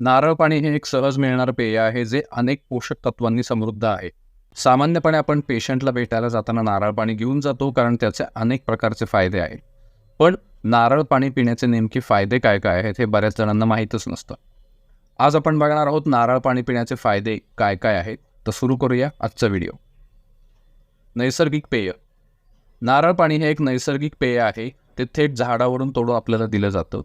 नारळ पाणी हे एक सहज मिळणारं पेय आहे जे अनेक पोषक तत्वांनी समृद्ध आहे. सामान्यपणे आपण पेशंटला भेटायला जाताना नारळ पाणी घेऊन जातो कारण त्याचे अनेक प्रकारचे फायदे आहेत. पण नारळ पाणी पिण्याचे नेमके फायदे काय काय आहेत हे बऱ्याच जणांना माहीतच नसतं. आज आपण बघणार आहोत नारळ पाणी पिण्याचे फायदे काय काय आहेत. तर सुरू करूया आजचा व्हिडिओ. नैसर्गिक पेय. नारळ पाणी हे एक नैसर्गिक पेय आहे ते थेट झाडावरून तोडून आपल्याला दिलं जातं.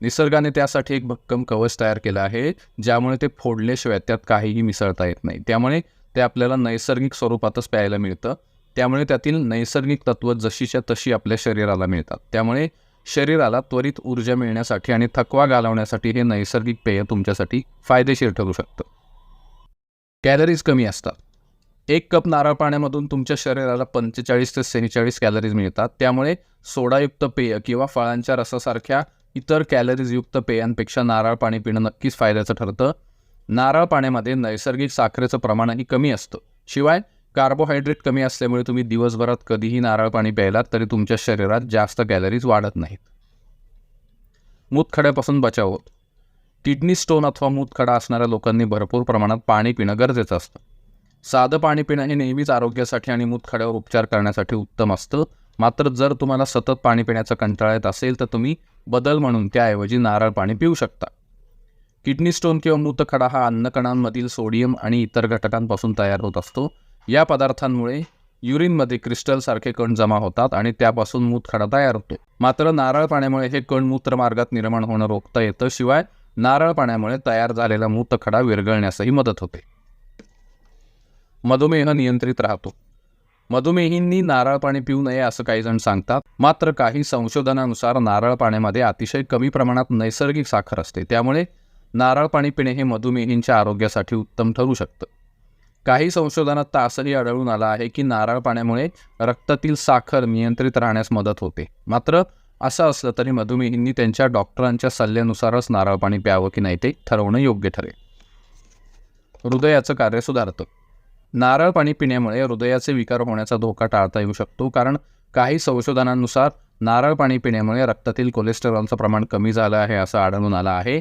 निसर्गाने त्यासाठी एक भक्कम कवच तयार केलं आहे ज्यामुळे ते फोडल्याशिवाय त्यात काहीही मिसळता येत नाही. त्यामुळे ते आपल्याला नैसर्गिक स्वरूपातच प्यायला मिळतं. त्यामुळे त्यातील नैसर्गिक तत्व जशीच्या तशी आपल्या शरीराला मिळतात. त्यामुळे शरीराला त्वरित ऊर्जा मिळण्यासाठी आणि थकवा घालवण्यासाठी हे नैसर्गिक पेय तुमच्यासाठी फायदेशीर ठरू शकतं. कॅलरीज कमी असतात. एक कप नारळ पाण्यामधून तुमच्या शरीराला पंचेचाळीस ते सेहेचाळीस कॅलरीज मिळतात. त्यामुळे सोडायुक्त पेय किंवा फळांच्या रसासारख्या इतर कॅलरीजयुक्त पेयांपेक्षा नारळ पाणी पिणं नक्कीच फायद्याचं ठरतं. नारळ पाण्यामध्ये नैसर्गिक साखरेचं प्रमाणही कमी असतं. शिवाय कार्बोहायड्रेट कमी असल्यामुळे तुम्ही दिवसभरात कधीही नारळ पाणी प्यायलात तरी तुमच्या शरीरात जास्त कॅलरीज वाढत नाहीत. मूतखड्यापासून बचाव. होत किडनी स्टोन अथवा मूतखडा असणाऱ्या लोकांनी भरपूर प्रमाणात पाणी पिणं गरजेचं असतं. साधं पाणी पिणं हे नेहमीच आरोग्यासाठी आणि मूतखड्यावर उपचार करण्यासाठी उत्तम असतं. मात्र जर तुम्हाला सतत पाणी पिण्याचा कंटाळा येत असेल तर तुम्ही बदल म्हणून त्याऐवजी नारळ पाणी पिऊ शकता. किडनी स्टोन किंवा मूतखडा हा अन्नकणांमधील सोडियम आणि इतर घटकांपासून तयार होत असतो. या पदार्थांमुळे युरिनमध्ये क्रिस्टलसारखे कण जमा होतात आणि त्यापासून मूतखडा तयार होतो. मात्र नारळ पाण्यामुळे हे कण मूत्रमार्गात निर्माण होणं रोखता येतं शिवाय नारळ पाण्यामुळे तयार झालेला मूतखडा विरघळण्यासही मदत होते. मधुमेह नियंत्रित राहतो. मधुमेहींनी नारळ पाणी पिऊ नये असं काही जण सांगतात. मात्र काही संशोधनानुसार नारळ पाण्यामध्ये अतिशय कमी प्रमाणात नैसर्गिक साखर असते. त्यामुळे नारळ पाणी पिणे हे मधुमेहींच्या आरोग्यासाठी उत्तम ठरू शकतं. काही संशोधनात तासही आढळून आलं आहे की नारळ पाण्यामुळे रक्तातील साखर नियंत्रित राहण्यास मदत होते. मात्र असं असलं तरी मधुमेहींनी त्यांच्या डॉक्टरांच्या सल्ल्यानुसारच नारळ पाणी प्यावं की नाही ते ठरवणं योग्य ठरेल. हृदयाचं कार्य सुधारतं. नारळ पाणी पिण्यामुळे हृदयाचे विकार होण्याचा धोका टाळता येऊ शकतो कारण काही संशोधनानुसार नारळ पाणी पिण्यामुळे रक्तातील कोलेस्टेरॉलचं प्रमाण कमी झालं आहे असं आढळून आलं आहे.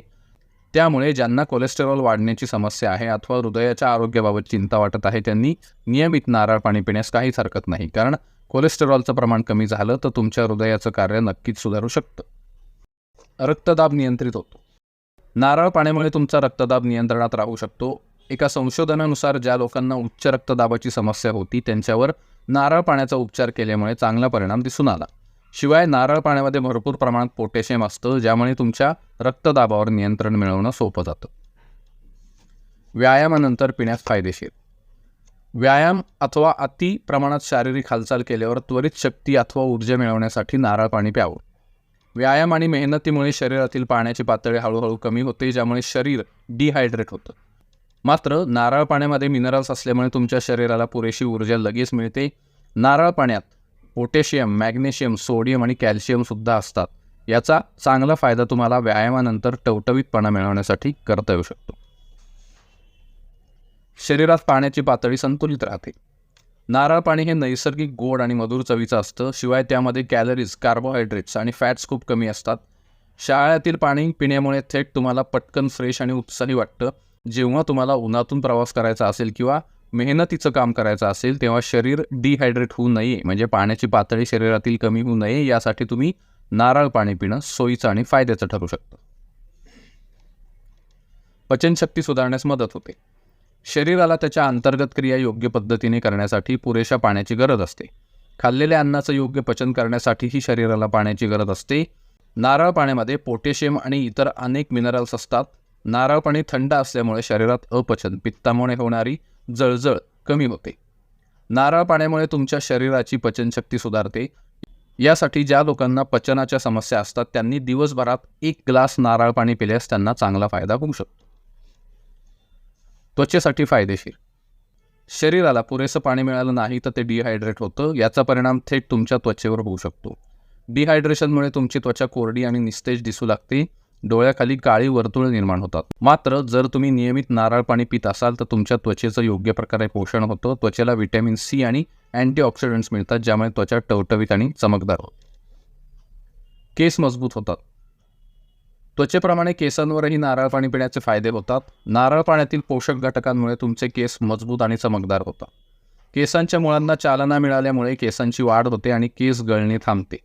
त्यामुळे ज्यांना कोलेस्टेरॉल वाढण्याची समस्या आहे अथवा हृदयाच्या आरोग्याबाबत चिंता वाटत आहे त्यांनी नियमित नारळ पाणी पिण्यास काहीच हरकत नाही कारण कोलेस्टेरॉलचं प्रमाण कमी झालं तर तुमच्या हृदयाचं कार्य नक्कीच सुधारू शकतं. रक्तदाब नियंत्रित होतो. नारळ पाण्यामुळे तुमचा रक्तदाब नियंत्रणात राहू शकतो. एका संशोधनानुसार ज्या लोकांना उच्च रक्तदाबाची समस्या होती त्यांच्यावर नारळ पाण्याचा उपचार केल्यामुळे चांगला परिणाम दिसून आला. शिवाय नारळ पाण्यामध्ये भरपूर प्रमाणात पोटॅशियम असतं ज्यामुळे तुमच्या रक्तदाबावर नियंत्रण मिळवणं सोपं जातं. व्यायामानंतर पिण्यास फायदेशीर. व्यायाम अथवा अति प्रमाणात शारीरिक हालचाल केल्यावर त्वरित शक्ती अथवा ऊर्जा मिळवण्यासाठी नारळ पाणी प्यावं. व्यायाम आणि मेहनतीमुळे शरीरातील पाण्याची पातळी हळूहळू कमी होते ज्यामुळे शरीर डिहायड्रेट होतं. मात्र नारळ पाण्यामध्ये मिनरल्स असल्यामुळे तुमच्या शरीराला पुरेशी ऊर्जा लगेच मिळते. नारळ पाण्यात पोटॅशियम मॅग्नेशियम सोडियम आणि कॅल्शियमसुद्धा असतात. याचा चांगला फायदा तुम्हाला व्यायामानंतर टवटवीतपणा मिळवण्यासाठी करता येऊ शकतो. शरीरात पाण्याची पातळी संतुलित राहते. नारळ पाणी हे नैसर्गिक गोड आणि मधुर चवीचं असतं. शिवाय त्यामध्ये कॅलरीज कार्बोहायड्रेट्स आणि फॅट्स खूप कमी असतात. शाळेतील पाणी पिण्यामुळे थेट तुम्हाला पटकन फ्रेश आणि उत्साही वाटतं. जेव्हा तुम्हाला उन्हातून प्रवास करायचा असेल किंवा मेहनतीचं काम करायचं असेल तेव्हा शरीर डिहायड्रेट होऊ नये. म्हणजे पाण्याची पातळी शरीरातील कमी होऊ नये. यासाठी तुम्ही नारळ पाणी पिणं सोयीचं आणि फायद्याचं ठरू शकतं. पचनशक्ती सुधारण्यास मदत होते. शरीराला त्याच्या अंतर्गत क्रिया योग्य पद्धतीने करण्यासाठी पुरेशा पाण्याची गरज असते. खाल्लेल्या अन्नाचं योग्य पचन करण्यासाठीही शरीराला पाण्याची गरज असते. नारळ पाण्यामध्ये पोटॅशियम आणि इतर अनेक मिनरल्स असतात. नारळ पाणी थंड असल्यामुळे शरीरात अपचन पित्तामुळे होणारी जळजळ कमी होते. नारळ पाण्यामुळे तुमच्या शरीराची पचनशक्ती सुधारते. यासाठी ज्या लोकांना पचनाच्या समस्या असतात त्यांनी दिवसभरात एक ग्लास नारळ पाणी पिल्यास त्यांना चांगला फायदा होऊ शकतो. त्वचेसाठी फायदेशीर. शरीराला पुरेसं पाणी मिळालं नाही तर ते डिहायड्रेट होतं. याचा परिणाम थेट तुमच्या त्वचेवर होऊ शकतो. डिहायड्रेशनमुळे तुमची त्वचा कोरडी आणि निस्तेज दिसू लागते. डोळ्याखाली काळी वर्तुळ निर्माण होतात. मात्र जर तुम्ही नियमित नारळ पाणी पित असाल तर तुमच्या त्वचेचं योग्य प्रकारे पोषण होतं. त्वचेला व्हिटॅमिन सी आणि अँटीऑक्सिडंट्स मिळतात ज्यामुळे त्वचा टवटवीत आणि चमकदार होते. केस मजबूत होतात. त्वचेप्रमाणे केसांवरही नारळ पाणी पिण्याचे फायदे होतात. नारळ पाण्यातील पोषक घटकांमुळे तुमचे केस मजबूत आणि चमकदार होतात. केसांच्या मुळांना चालना मिळाल्यामुळे केसांची वाढ होते आणि केस गळणे थांबते.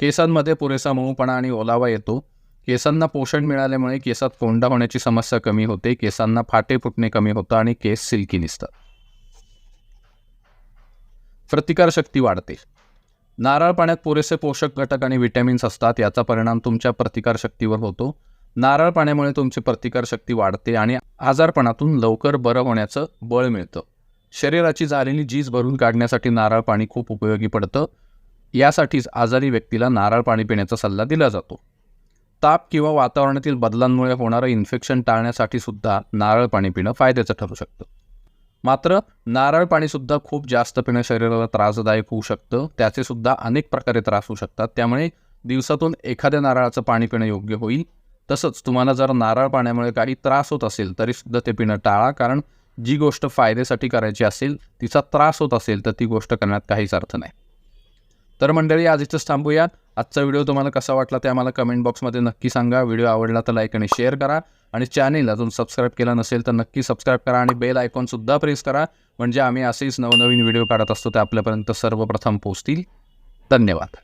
केसांमध्ये पुरेसा मऊपणा आणि ओलावा येतो. केसांना पोषण मिळाल्यामुळे केसात कोंडा होण्याची समस्या कमी होते केसांना फाटे फुटणे कमी होतं आणि केस सिल्की दिसतात प्रतिकारशक्ती वाढते. नारळ पाण्यात पुरेसे पोषक घटक आणि विटॅमिन्स असतात याचा परिणाम तुमच्या प्रतिकारशक्तीवर होतो. नारळ पाण्यामुळे तुमची प्रतिकारशक्ती वाढते आणि आजारपणातून लवकर बरं होण्याचं बळ मिळतं. शरीराची झालेली झीज भरून काढण्यासाठी नारळ पाणी खूप उपयोगी पडतं. यासाठीच आजारी व्यक्तीला नारळ पाणी पिण्याचा सल्ला दिला जातो. ताप किंवा वातावरणातील बदलांमुळे होणारं इन्फेक्शन टाळण्यासाठी सुद्धा नारळ पाणी पिणं फायद्याचं ठरू शकतं. मात्र नारळ पाणीसुद्धा खूप जास्त पिणं शरीराला त्रासदायक होऊ शकतं. त्याचे सुद्धा अनेक प्रकारे त्रास होऊ शकतात. त्यामुळे दिवसातून एखाद्या नारळाचं पाणी पिणं योग्य होईल. तसंच तुम्हाला जर नारळ पाण्यामुळे काही त्रास होत असेल तरीसुद्धा ते पिणं टाळा. कारण जी गोष्ट फायद्यासाठी करायची असेल तिचा त्रास होत असेल तर ती गोष्ट करण्यात काहीच अर्थ नाही. तर मंडळी आज इथंच थांबूया. आजचा व्हिडिओ तुम्हाला कसा वाटला ते आम्हाला कमेंट बॉक्समध्ये नक्की सांगा. व्हिडिओ आवडला तर लाईक आणि शेअर करा. आणि चॅनेल अजून सबस्क्राईब केला नसेल तर नक्की सबस्क्राईब करा आणि बेल आयकॉनसुद्धा प्रेस करा. म्हणजे आम्ही असेच नवनवीन व्हिडिओ काढत असतो ते आपल्यापर्यंत सर्वप्रथम पोहोचतील. धन्यवाद.